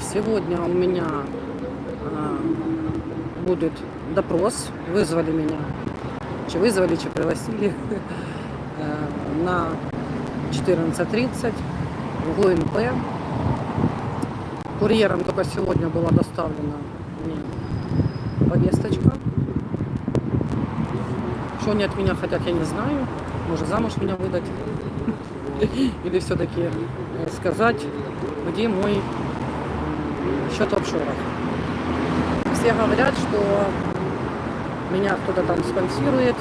Сегодня у меня а, будет допрос. Вызвали меня. Чи вызвали, чи пригласили э, на 14.30 в ГУНП. Курьером только сегодня была доставлена мне повесточка. Что они от меня хотят, я не знаю. Может, замуж меня выдать. Или все-таки сказать, где мой счет в. Все говорят, что меня кто-то там спонсирует,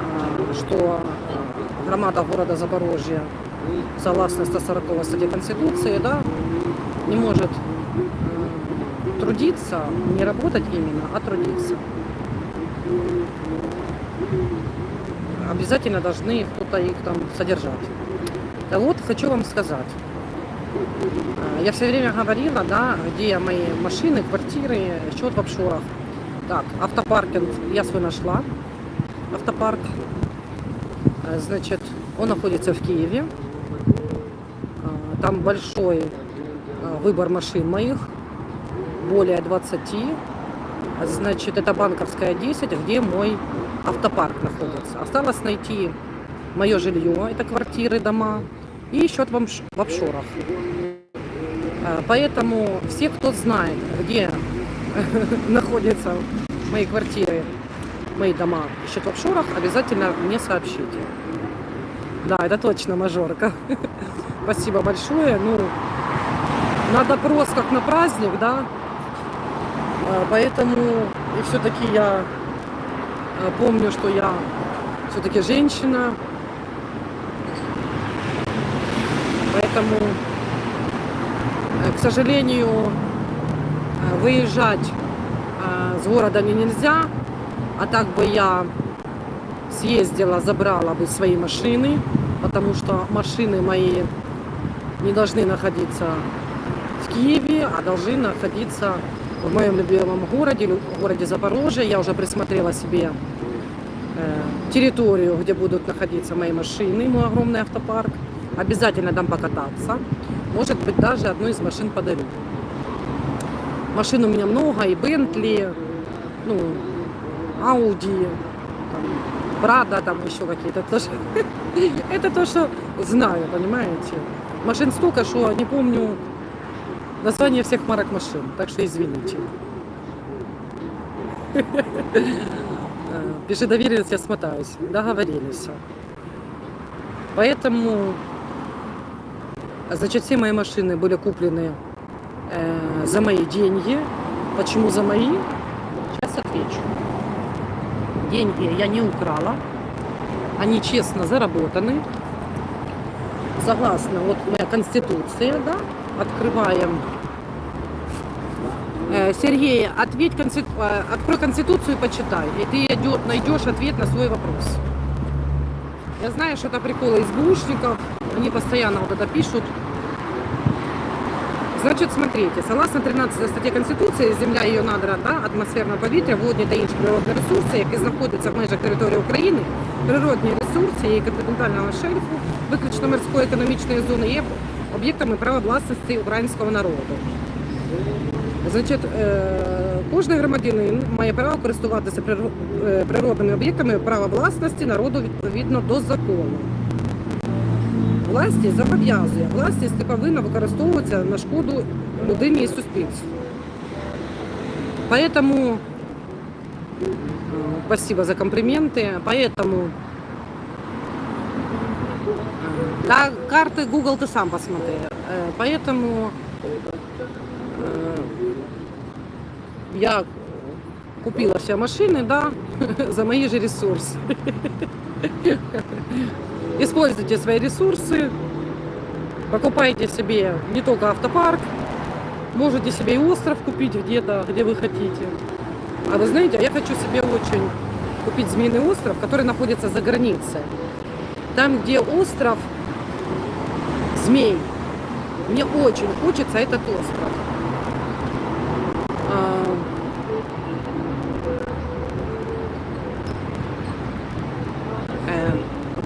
а, что а, громада города Запорожья, согласно 140 статье Конституции, да, не может м, трудиться, не работать именно, а трудиться. Обязательно должны кто-то их там содержать. Да вот хочу вам сказать. А, Я все время говорила, да, где мои машины, квартиры, счет в офшорах. Так, автопаркинг я свой нашла. Автопарк. Э, Значит, он находится в Киеве. А, Там большой выбор машин моих. Более 20. Значит, это банковская 10, где мой автопарк находится. Осталось найти мое жилье, это квартиры, дома, и счет в офшорах. А, Поэтому все, кто знает, где находятся мои квартиры, мои дома, счет в офшорах, обязательно мне сообщите. Да, это точно мажорка. Спасибо большое. Ну, на допрос как на праздник, да. А, Поэтому и все-таки я а, помню, что я все-таки женщина. Поэтому, э, к сожалению, э, выезжать э, с города мне нельзя. А так бы я съездила, забрала бы свои машины, потому что машины мои не должны находиться в Киеве, а должны находиться в моем любимом городе, лю- городе Запорожье. Я уже присмотрела себе э, территорию, где будут находиться мои машины, мой огромный автопарк. Обязательно дам покататься. Может быть, даже одну из машин подарю. Машин у меня много, и Бентли, ну, Ауди, Прада, там еще какие-то тоже. Это то, что знаю, понимаете. Машин столько, что не помню название всех марок машин, так что извините. Э, Пиши доверенность, я смотаюсь. Договорились. Поэтому, значит, все мои машины были куплены э, за мои деньги. Почему за мои? Сейчас отвечу. Деньги я не украла. Они честно заработаны. Согласно, вот моя конституция, да, открываем. Э, Сергей, ответь, конститу- э, открой конституцию и почитай, и ты найдешь ответ на свой вопрос. Я знаю, что это приколы СБУшников, они постоянно вот это пишут. Значит, смотрите, согласно 13 статті Конституції, земля, її надра, да, атмосферне повітря, водні та інші природні ресурси, які знаходяться в межах території України, природні ресурси і континентального шельфу, виключно морської економічної зони, є об'єктами права власності українського народу. Значить, е, кожен громадянин має право користуватися е, природними об'єктами права власності народу відповідно до закону Власність зобов'язує. Власність не повинна використовуватися на шкоду людині і суспільству. Поэтому, э, спасибо за комплименты, поэтому э, да, карты Google ты сам посмотри. Э, Поэтому э, я купила все машины, да, за мои же ресурсы. Используйте свои ресурсы, покупайте себе не только автопарк, можете себе и остров купить где-то, где вы хотите. А вы знаете, я хочу себе очень купить Змеиный остров, который находится за границей. Там, где остров Змей. Мне очень хочется этот остров. А, э,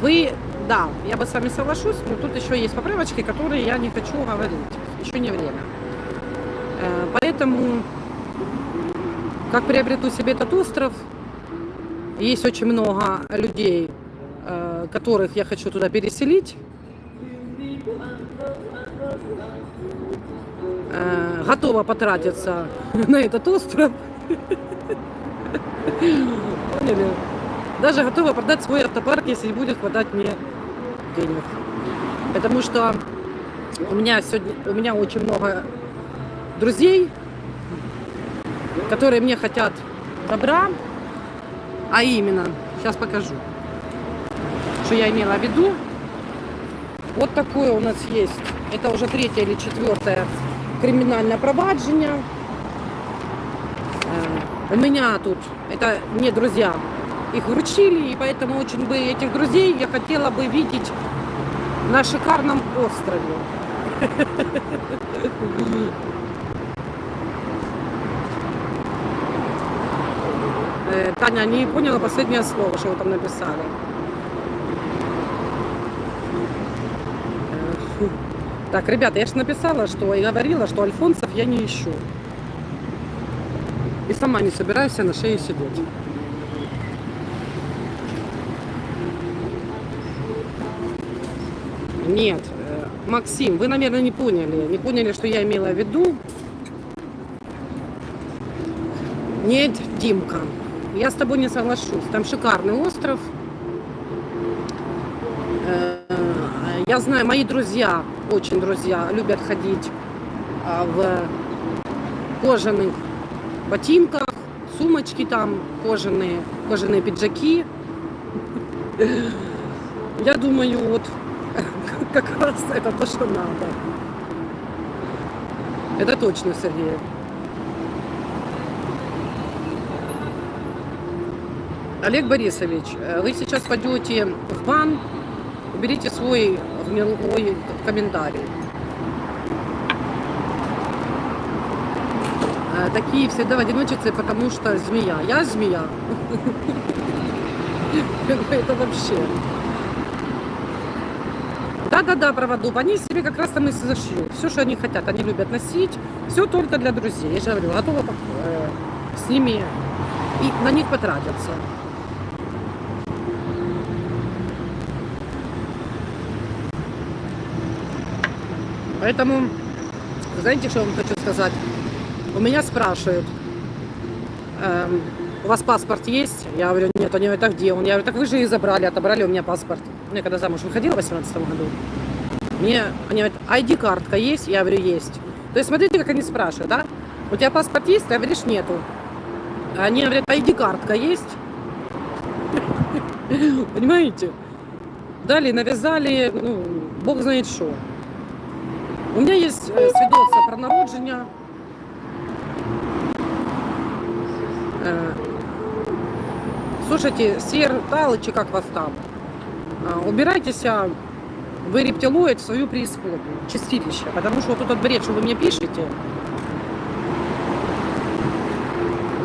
Вы, да, я бы с вами соглашусь, но тут еще есть поправочки, которые я не хочу говорить. Еще не время. Э, Поэтому, как приобрету себе этот остров, есть очень много людей, э, которых я хочу туда переселить. Э, Готова потратиться на этот остров. Поняли? Даже готова продать свой автопарк, если будет хватать мне денег. Потому что у меня сегодня, у меня очень много друзей, которые мне хотят добра, а именно, сейчас покажу, что я имела в виду. Вот такое у нас есть. Это уже третье или четвертое криминальное провадження. Э, У меня тут, это не друзья, их вручили, и поэтому очень бы этих друзей я хотела бы видеть на шикарном острове. Э, Таня, не поняла последнее слово, что вы там написали. Э. Так, ребята, я же написала, что и говорила, что альфонсов я не ищу. И сама не собираюсь на шее сидеть. Нет, Максим, вы, наверное, не поняли. Не поняли, что я имела в виду. Нет, Димка, я с тобой не соглашусь. Там шикарный остров. Э, Я знаю, мои друзья, очень друзья, любят ходить а, в кожаных ботинках, сумочки там кожаные, кожаные пиджаки. Я думаю, вот как раз это то, что надо. Это точно, Сергей. Олег Борисович, э, вы сейчас пойдете в бан, уберите свой гнилой комментарий. Э, Такие всегда в одиночестве, потому что змея. Я змея. Это вообще. Да-да-да, проводов. Они себе как раз там и зашьют. Все, что они хотят, они любят носить. Все только для друзей. Я же говорю, готова э, с ними и на них потратиться. Поэтому, знаете, что я вам хочу сказать? У меня спрашивают, эм, у вас паспорт есть? Я говорю, нет, они говорят, а где он? Я говорю, так вы же и забрали, отобрали у меня паспорт. Я когда замуж выходила в 2018 году, мне, они говорят, ID-картка есть? Я говорю, есть. То есть смотрите, как они спрашивают, да? У тебя паспорт есть? Ты говоришь, нету. Они говорят, ID-картка есть? Понимаете? Дали, навязали, ну, бог знает что. У меня есть е, свідоцтво про народження. Слушайте, Сер Талыч, как вас там? А, Убирайтесь, вы рептилоид в свою преисподнюю, чистилище. Потому что вот этот бред, что вы мне пишете,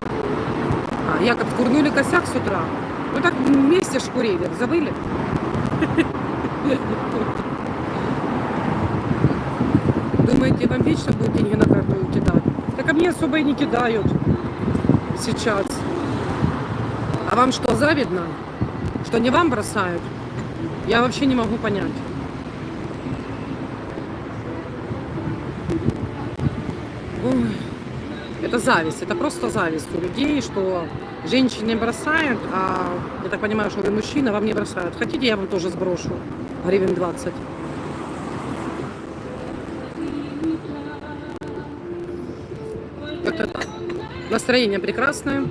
а, я как курнули косяк с утра. Вы так вместе шкурили, забыли? Думаете, вам вечно будут деньги на карту кидать? Так а мне особо и не кидают сейчас. А вам что, завидно? Что не вам бросают? Я вообще не могу понять. Это зависть, это просто зависть у людей, что женщины бросают, а я так понимаю, что вы мужчина, вам не бросают. Хотите, я вам тоже сброшу гривен 20. Как-то. Настроение прекрасное.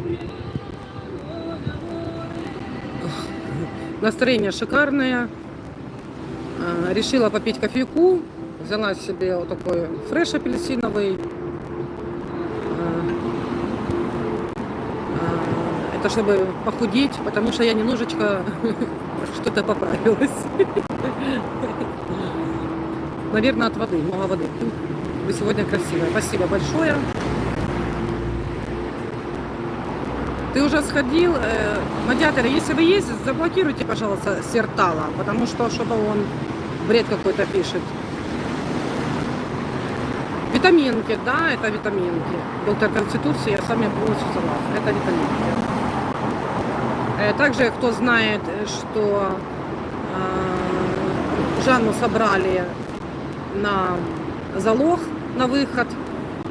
Настроение шикарное. А, Решила попить кофейку. Взяла себе вот такой фреш апельсиновый. А, а, Это чтобы похудеть, потому что я немножечко что-то поправилась. Наверное, от воды, много воды. Вы сегодня красивая. Спасибо большое. Ты уже сходил, э, Мадиатор, если вы есть, заблокируйте, пожалуйста, Сертала, потому что что-то он бред какой-то пишет. Витаминки, да, это витаминки. Доктор Конституции, я с вами полностью согласна. Это витаминки. Э, Также, кто знает, что э, Жанну собрали на залог на выход,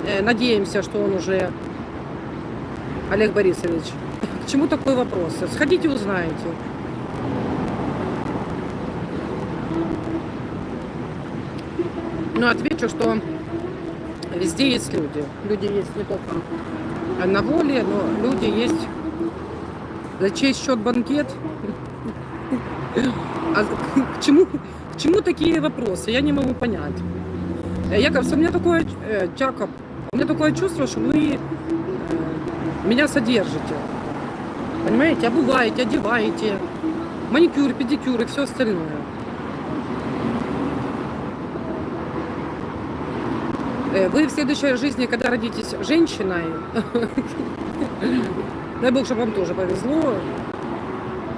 э, надеемся, что он уже Олег Борисович. К чему такой вопрос? Сходите, узнаете. Ну, отвечу, что везде есть люди. Люди есть не только на воле, но люди есть за чей счет банкет. А к чему, к чему такие вопросы? Я не могу понять. Э, Яков, у меня такое, э, Яков, у меня такое чувство, что э, меня содержите. Понимаете, обуваете, одеваете, маникюр, педикюр и все остальное. Э, Вы в следующей жизни, когда родитесь женщиной, дай бог, чтобы вам тоже повезло,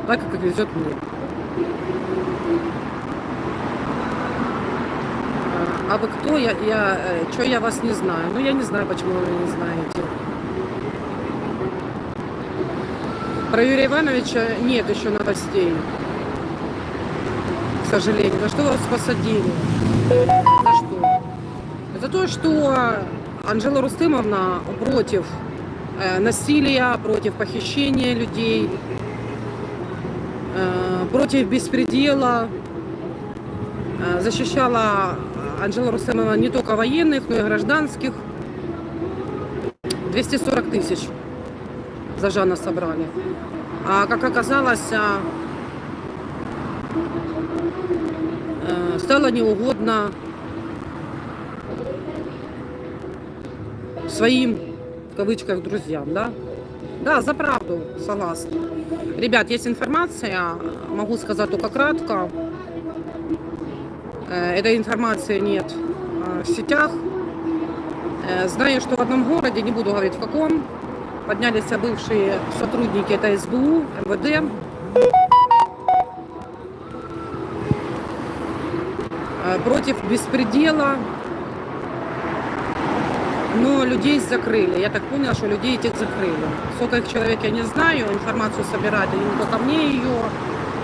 так как везет мне. А вы кто? Я, я, что я вас не знаю? Ну, я не знаю, почему вы меня не знаете. Про Юрия Ивановича нет еще новостей. К сожалению. За что вас посадили? За что? За то, что Анжела Рустымовна против э, насилия, против похищения людей, э, против беспредела. Э, защищала Анжела Рустымовна не только военных, но и гражданских. 240 тысяч за Жана собрали. А как оказалось, а, э, стало неугодно своим, в кавычках, друзьям, да? Да, за правду, согласна. Ребят, есть информация, могу сказать только кратко. Э, Этой информации нет э, в сетях. Знаю, что в одном городе, не буду говорить в каком, поднялись бывшие сотрудники, это СБУ, МВД, э, против беспредела, но людей закрыли. Я так поняла, что людей этих закрыли. Сколько их человек, я не знаю, информацию собирать, и не только мне ее,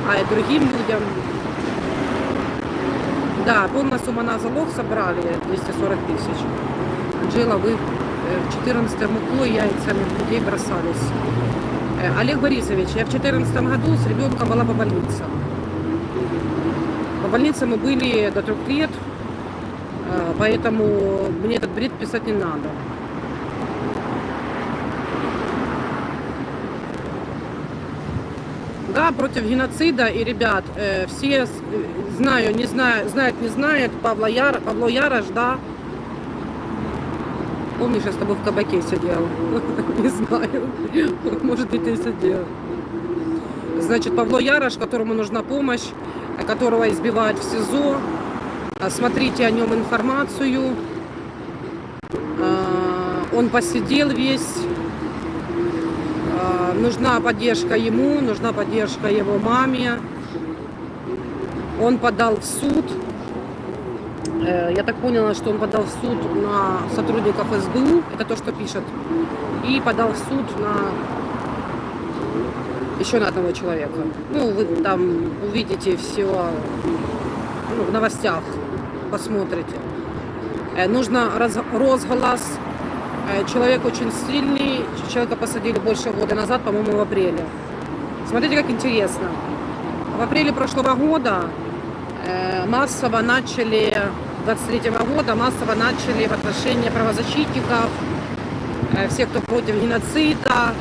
а и другим людям. Да, полная сумма на залог собрали 240 тысяч. Анжела, вы э, в 14 муклой яйцами людей бросались. Э, Олег Борисович, я в 2014 году с ребенком была по больнице. По больнице мы были до трех лет, э, поэтому мне этот бред писать не надо. Да, против геноцида. И, ребят, э, все, э, знаю, не знаю, знают, не знают, Павла Яр, Павло Ярош, да. Помнишь, я с тобой в кабаке сидел? Не знаю. Может, и ты сидел. Значит, Павло Ярош, которому нужна помощь, которого избивают в СИЗО. А, Смотрите о нем информацию. А, Он посидел весь. А, Нужна поддержка ему, нужна поддержка его маме. Он подал в суд. Э, Я так поняла, что он подал в суд на сотрудников СБУ, это то, что пишет, и подал в суд на еще на одного человека. Ну, вы там увидите все ну, в новостях, посмотрите. Э, Нужно раз- розголос. Э, Человек очень сильный, человека посадили больше года назад, по-моему, в апреле. Смотрите, как интересно. В апреле прошлого года массово начали, 23 года, массово начали в отношении правозащитников, э, всех, кто против геноцида,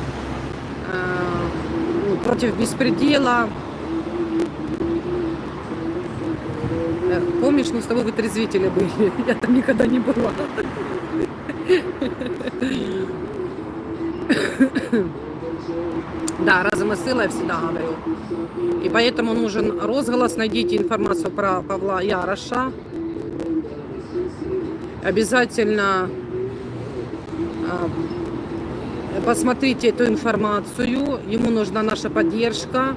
э, ну, против беспредела. Э, Помнишь, мы с тобой вытрезвители были? Я там никогда не была. Да, разом и сила, я всегда говорю. И поэтому нужен розголос. Найдите информацию про Павла Яроша. Обязательно а, посмотрите эту информацию. Ему нужна наша поддержка.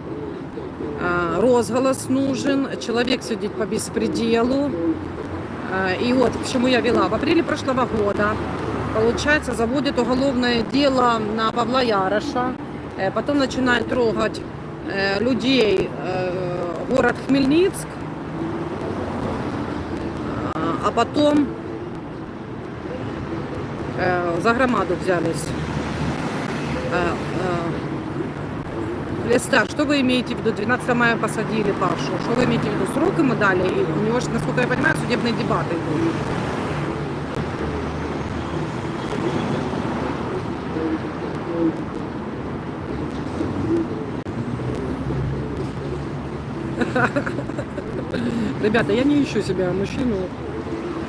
А, Розголос нужен. Человек сидит по беспределу. Э, И вот к чему я вела. В апреле прошлого года, получается, заводит уголовное дело на Павла Яроша. Э, Потом начинает трогать э, людей э, город Хмельницк. А- А потом за громаду взялись. Листар, что вы имеете в виду? 12 мая посадили Пашу. Что вы имеете в виду? Срок ему дали? И у него, насколько я понимаю, судебные дебаты идут. Ребята, я не ищу себе мужчину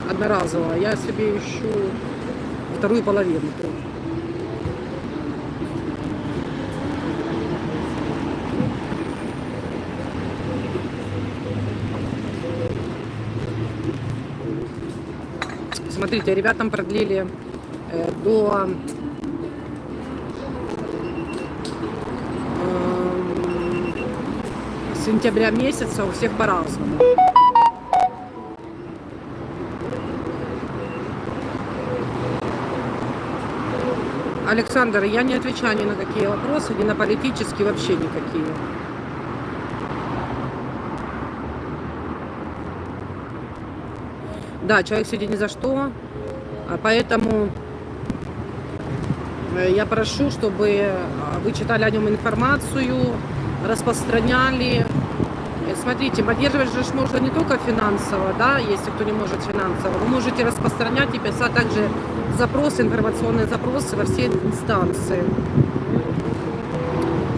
одноразового, я себе ищу вторую половинку. Смотрите, ребятам продлили э, до эм, сентября месяца, у всех по-разному. Александр, я не отвечаю ни на какие вопросы, ни на политические, вообще никакие. Да, человек сидит ни за что, а поэтому э, я прошу, чтобы а, вы читали о нем информацию, распространяли. Э, Смотрите, поддерживать же можно не только финансово, да, если кто не может финансово. Вы можете распространять и писать также запросы, информационные запросы во все инстанции.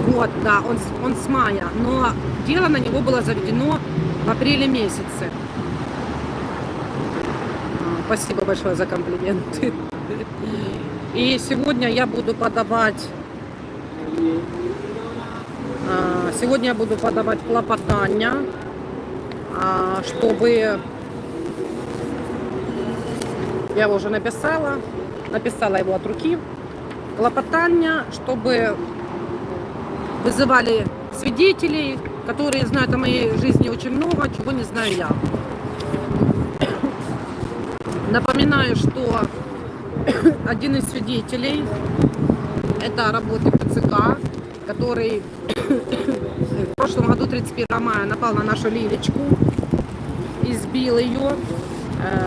Вот, да, он, он с мая, но дело на него было заведено в апреле месяце. А, Спасибо большое за комплименты. И сегодня я буду подавать а, Сегодня я буду подавать клопотання, а, чтобы я его уже написала, написала его от руки. Клопотання, чтобы вызывали свидетелей, которые знают о моей жизни очень много, чего не знаю я. Напоминаю, что один из свидетелей это работник ТЦК, который в прошлом году 31 мая напал на нашу Лилечку, избил ее,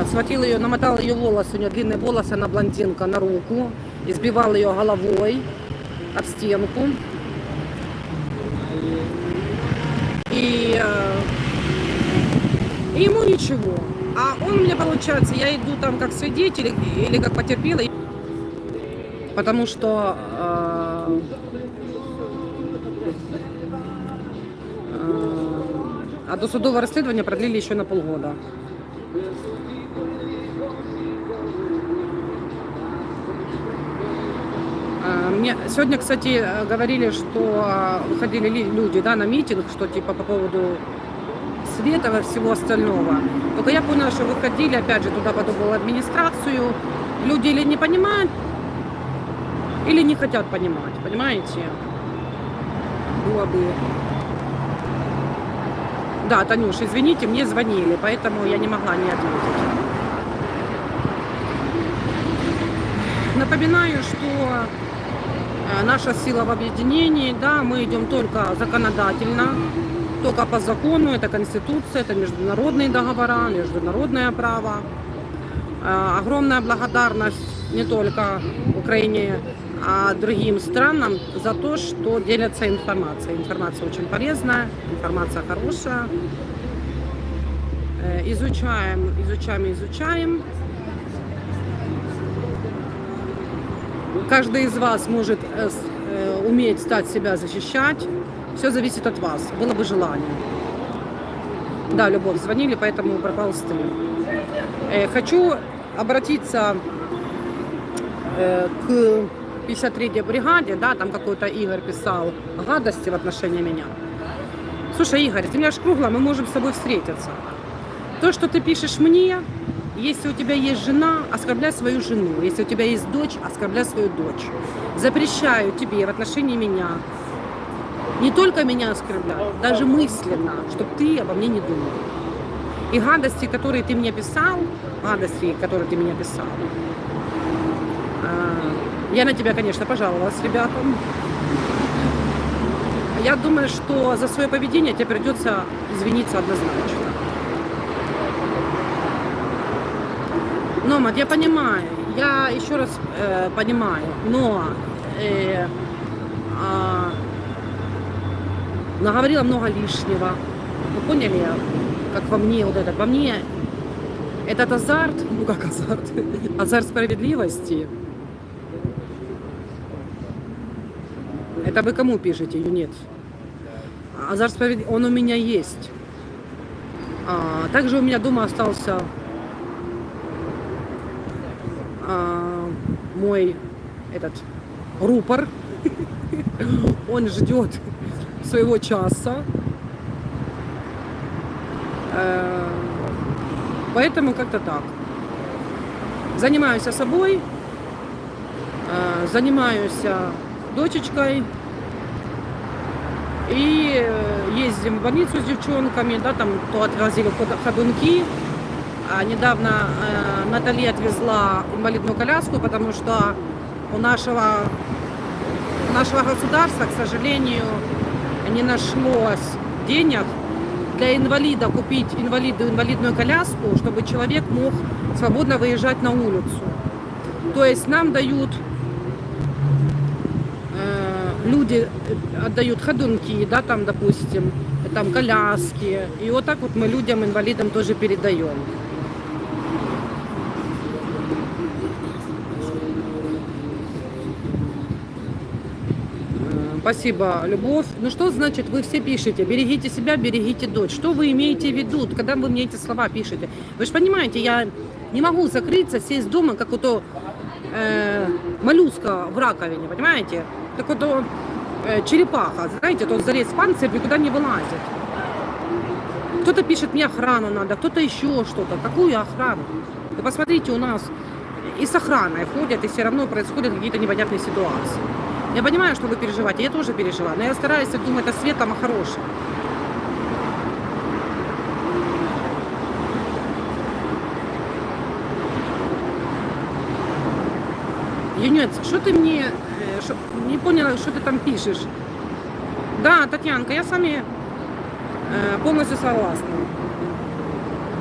схватил ее, намотал ее волосы, у нее длинные волосы, она блондинка, на руку, избивал ее головой об стенку. И, и ему ничего. А он мне, получается, я иду там как свидетель или как потерпелый, потому что э, э, а досудовое расследование продлили еще на полгода. Мне сегодня, кстати, э, говорили, что а, выходили ли- люди да, на митинг, что типа по поводу света и всего остального. Только я поняла, что выходили, опять же, туда подумала администрацию. Люди или не понимают, или не хотят понимать, понимаете? Было бы... Да, Танюш, извините, мне звонили, поэтому я не могла не ответить. Напоминаю, что э, наша сила в объединении, да, мы идем только законодательно, только по закону, это Конституция, это международные договора, международное право. Э, Огромная благодарность не только Украине, а другим странам за то, что делятся информацией. Информация очень полезная, информация хорошая. Э, Изучаем, изучаем, изучаем. Каждый из вас может э, э, уметь стать себя защищать. Все зависит от вас. Было бы желание. Да, Любовь, звонили, поэтому пропал стрим. Э, Хочу обратиться э, к 53-й бригаде, да, там какой-то Игорь писал гадости в отношении меня. Слушай, Игорь, меня ж кругло, мы можем с тобой встретиться. То, что ты пишешь мне, если у тебя есть жена, оскорбляй свою жену. Если у тебя есть дочь, оскорбляй свою дочь. Запрещаю тебе в отношении меня не только меня оскорблять, даже мысленно, чтобы ты обо мне не думал. И гадости, которые ты мне писал, гадости, которые ты мне писал, а, я на тебя, конечно, пожаловалась ребятам. Я думаю, что за свое поведение тебе придется извиниться однозначно. Но, Мат, я понимаю, я еще раз э, понимаю, но э, а, наговорила много лишнего. Вы поняли, как во мне вот это? Во мне этот азарт, ну как азарт, азарт справедливости. Это вы кому пишете, или? Азарт справедливости, он у меня есть. А, также у меня дома остался а, мой этот рупор. Он ждет своего часа. Э, поэтому как-то так. Занимаюсь собой, э, занимаюсь дочечкой и ездим в больницу с девчонками, да, там то отвозили ходунки, недавно э, Натали отвезла инвалидную коляску, потому что у нашего, у нашего государства, к сожалению, не нашлось денег для инвалида купить инвалиду инвалидную коляску, чтобы человек мог свободно выезжать на улицу. То есть нам дают э, люди э, отдают ходунки, да, там, допустим, там коляски. И вот так вот мы людям, инвалидам тоже передаем. Спасибо, Любовь. Ну что значит, вы все пишете, берегите себя, берегите дочь. Что вы имеете в виду, когда вы мне эти слова пишете? Вы же понимаете, я не могу закрыться, сесть дома, как вот э, моллюска в раковине, понимаете? Как вот э, черепаха, знаете, тот залез в панцирь никуда не вылазит. Кто-то пишет, мне охрану надо, кто-то еще что-то. Какую охрану? Вы посмотрите, у нас и с охраной ходят, и все равно происходят какие-то непонятные ситуации. Я понимаю, что вы переживаете, я тоже переживаю, но я стараюсь думать о светлом, о хорошем. Юнец, что ты мне, э, шо, не поняла, что ты там пишешь? Да, Татьянка, я с вами э, полностью согласна.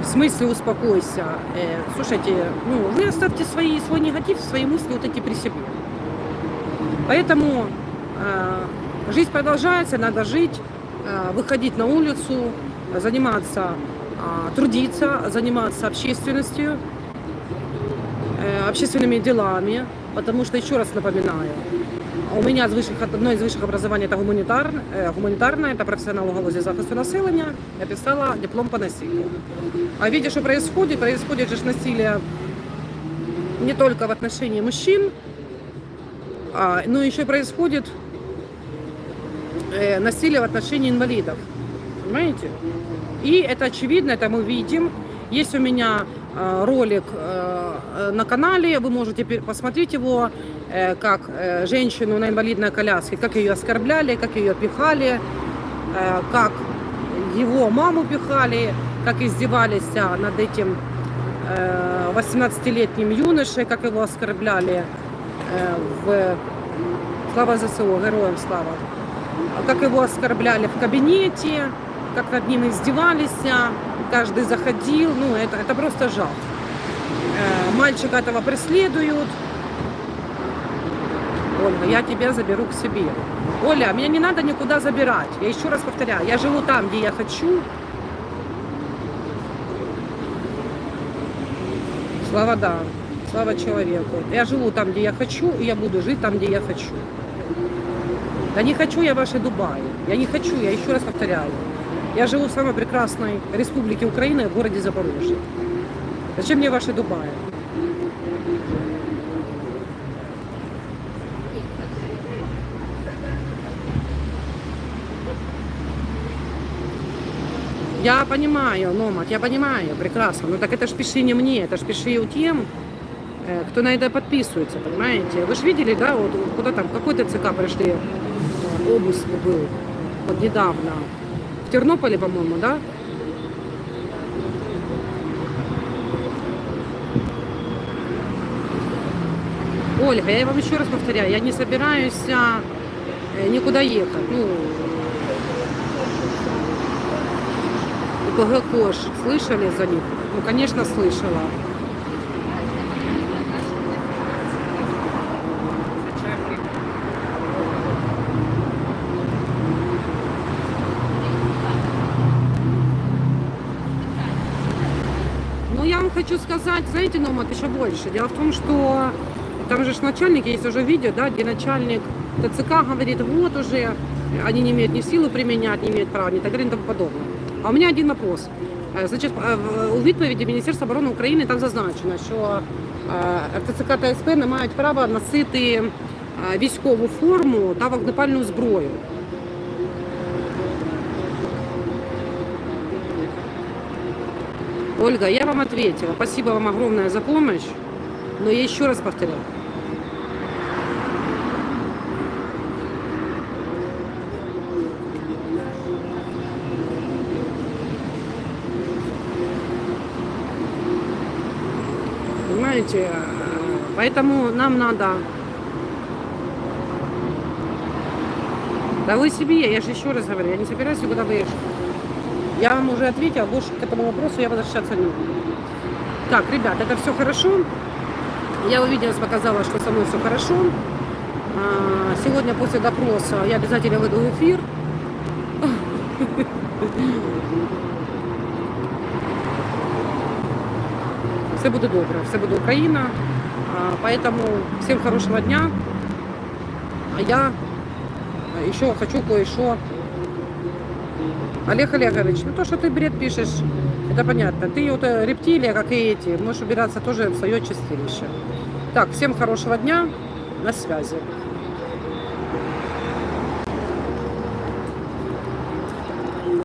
В смысле успокойся. Э, слушайте, ну, вы оставьте свои, свой негатив, свои мысли вот эти при себе. Поэтому э, жизнь продолжается, надо жить, э, выходить на улицу, заниматься, э, трудиться, заниматься общественностью, э, общественными делами, потому что, еще раз напоминаю, у меня высших, одно из высших образований это гуманитар, э, гуманитарное, это профессионал у галузі захисту населення. Я писала диплом по насилию. А видя, что происходит, происходит же насилие не только в отношении мужчин, а, но еще происходит э, насилие в отношении инвалидов. Понимаете? И это очевидно, это мы видим. Есть у меня э, ролик э, на канале, вы можете посмотреть его, э, как э, женщину на инвалидной коляске, как ее оскорбляли, как ее пихали, э, как его маму пихали, как издевались над этим 18-летним юношей, как его оскорбляли в Слава ЗСУ, героям слава. Как его оскорбляли в кабинете, как над ним издевались, каждый заходил, ну это, это просто жах. Мальчика этого преследуют. Ольга, я тебя заберу к себе. Оля, меня не надо никуда забирать. Я еще раз повторяю, я живу там, где я хочу. Слава да. Слава человеку. Я живу там, где я хочу, и я буду жить там, где я хочу. Да не хочу я ваши Дубаи. Я не хочу, я еще раз повторяю. Я живу в самой прекрасной республике Украины, в городе Запорожье. Зачем мне ваши Дубаи? Я понимаю, Номад, я понимаю, прекрасно. Но так это ж пиши не мне, это ж пиши у тем, Э, кто на это подписывается, понимаете? Вы же видели, да, вот куда там, какой-то ЦК пришли, обыск был, вот недавно, в Тернополе, по-моему, да? Ольга, я вам еще раз повторяю, я не собираюсь а, э, никуда ехать. Ну, ПГ Кош, слышали за них? Ну, конечно, слышала. Ну, я вам хочу сказать, знаете, Номат, еще больше. Дело в том, что там же начальник, есть уже видео, да, где начальник ТЦК говорит, вот уже они не имеют ни силу применять, не имеют права, ни так далее, и тому подобное. А у меня один вопрос. Значить, е, в- у відповіді Міністерства оборони України там зазначено, що е, РТЦК та СП не мають права носити військову форму та вогнепальну зброю. Ольга, я вам ответила. Спасибо вам огромное за помощь. Но я еще раз повторяю. Понимаете, э, поэтому нам надо... Да вы себе, я же еще раз говорю, я не собираюсь никуда выезжать. Я вам уже ответила, больше к этому вопросу я возвращаться не буду. Так, ребят, это все хорошо. Я увиделась, показала, что со мной все хорошо. А, Сегодня после допроса я обязательно выйду в эфир. Все буде добре, все буде Україна. А, Поэтому всем хорошего дня. А я еще хочу кое-что Олег Олегович, ну то, что ты бред пишешь, это понятно. Ты вот э, рептилия, как и эти, можешь убираться тоже в свое чистилище. Так, всем хорошего дня, на связи.